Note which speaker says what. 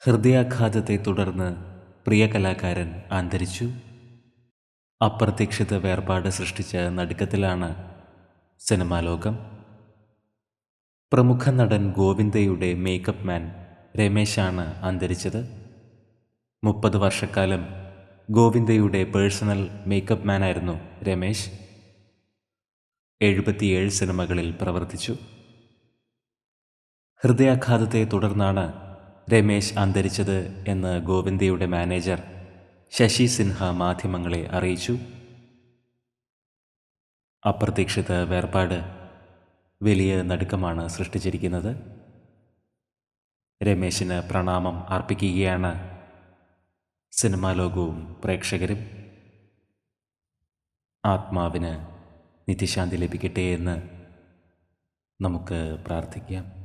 Speaker 1: ഹൃദയാഘാതത്തെ തുടർന്ന് പ്രിയ കലാകാരൻ അന്തരിച്ചു. അപ്രതീക്ഷിത വേർപാട് സൃഷ്ടിച്ച നടുക്കത്തിലാണ് സിനിമാ ലോകം. പ്രമുഖ നടൻ ഗോവിന്ദയുടെ മേക്കപ്പ് മാൻ രമേശാണ് അന്തരിച്ചത്. മുപ്പത് വർഷക്കാലം ഗോവിന്ദയുടെ പേഴ്സണൽ മേക്കപ്പ് മാനായിരുന്നു രമേശ്. എഴുപത്തിയേഴ് സിനിമകളിൽ പ്രവർത്തിച്ചു. ഹൃദയാഘാതത്തെ തുടർന്നാണ് രമേശ് അന്തരിച്ചത് എന്ന് ഗോവിന്ദയുടെ മാനേജർ ശശി സിൻഹ മാധ്യമങ്ങളെ അറിയിച്ചു. അപ്രതീക്ഷിത വേർപാട് വലിയ നടുക്കമാണ് സൃഷ്ടിച്ചിരിക്കുന്നത്. രമേശിന് പ്രണാമം അർപ്പിക്കുകയാണ് സിനിമാ ലോകവും പ്രേക്ഷകരും. ആത്മാവിന് നിത്യശാന്തി ലഭിക്കട്ടെ എന്ന് നമുക്ക് പ്രാർത്ഥിക്കാം.